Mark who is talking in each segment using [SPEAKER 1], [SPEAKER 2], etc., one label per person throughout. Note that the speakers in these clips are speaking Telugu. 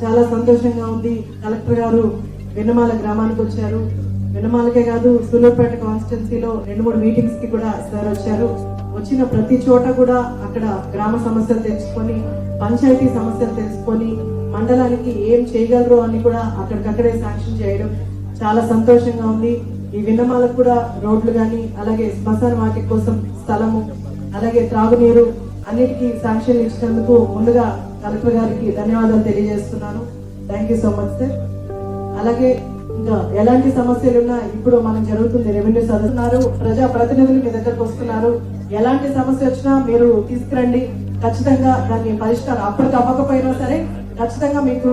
[SPEAKER 1] చాలా సంతోషంగా ఉంది. కలెక్టర్ గారు వెన్నమాల గ్రామానికి వచ్చారు. వెన్నమాలకే కాదు సూలూరుపేట కాన్స్టిట్యున్సీలో రెండు మూడు మీటింగ్స్కి కూడా సార్ వచ్చారు. వచ్చిన ప్రతి చోట కూడా అక్కడ గ్రామ సమస్యలు తెలుసుకొని పంచాయతీ సమస్యలు తెలుసుకొని మండలానికి ఏం చేయగలరు అని కూడా అక్కడికక్కడే శాంక్షన్ చేయడం చాలా సంతోషంగా ఉంది. ఈ విన్నమాలకు కూడా రోడ్లు కానీ అలాగే శ్మశాన వాటి కోసం స్థలము అలాగే త్రాగునీరు అన్నిటికీ శాంక్షన్ ఇచ్చినందుకు ముందుగా కలెక్టర్ గారికి ధన్యవాదాలు తెలియజేస్తున్నాను. Thank you so much sir అలాగే ఇంకా ఎలాంటి సమస్యలు ఉన్నా ఇప్పుడు మనం జరుగుతుంది రెవెన్యూ సదస్సున్నారు. ప్రజా ప్రతినిధులు మీ దగ్గరకు వస్తున్నారు. ఎలాంటి సమస్య వచ్చినా మీరు తీసుకురండి. ఖచ్చితంగా దాన్ని పరిష్కారం అప్పటికి అవ్వకపోయినా సరే ఖచ్చితంగా మీకు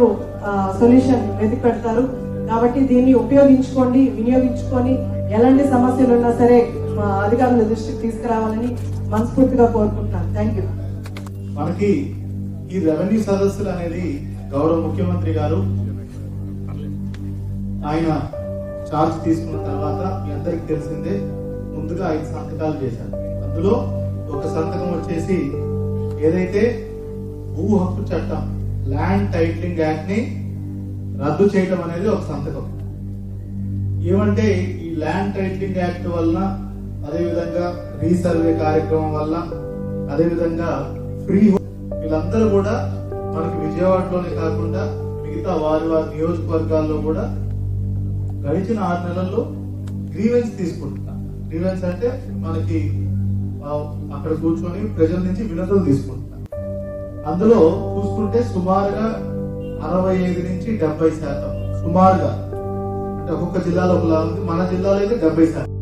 [SPEAKER 1] సొల్యూషన్ వెతికి పెడతారు. కాబట్టి దీన్ని ఉపయోగించుకోండి వినియోగించుకొని ఎలాంటి సమస్యలు ఉన్నా సరే మా అధికారుల దృష్టికి తీసుకురావాలని మనస్ఫూర్తిగా కోరుకుంటున్నాను. థ్యాంక్ యూ
[SPEAKER 2] మనకి ఈ రెవెన్యూ సదస్సులు అనేది గౌరవ ముఖ్యమంత్రి గారు ఆయన చార్జ్ తీసుకున్న తర్వాత మీ అందరికి తెలిసిందే ముందుగా ఐదు సంతకాలు చేశారు. అందులో ఒక సంతకం వచ్చేసి ఏదైతే భూ హక్కు చట్టం ల్యాండ్ టైటిలింగ్ యాక్ట్ని రద్దు చేయడం అనేది ఒక సంతకం. ఏమంటే ఈ ల్యాండ్ టైటిలింగ్ యాక్ట్ వలన అదేవిధంగా రీసర్వే కార్యక్రమం వల్ల అదేవిధంగా ఫ్రీ వీళ్ళందరూ కూడా మనకి విజయవాడలోనే కాకుండా మిగతా వారి వారి నియోజకవర్గాల్లో కూడా గడిచిన ఆరు నెలల్లో గ్రీవెన్స్ తీసుకుంటున్నాం. గ్రీవెన్స్ అంటే మనకి అక్కడ కూర్చొని ప్రజల నుంచి వినతులు తీసుకుంటున్నాం. అందులో చూసుకుంటే సుమారుగా అరవై ఐదు నుంచి డెబ్బై శాతం. సుమారుగా. అంటే ఒక్కొక్క జిల్లాలో ఒకలా ఉంది. మన జిల్లాలో అయితే డెబ్బై శాతం.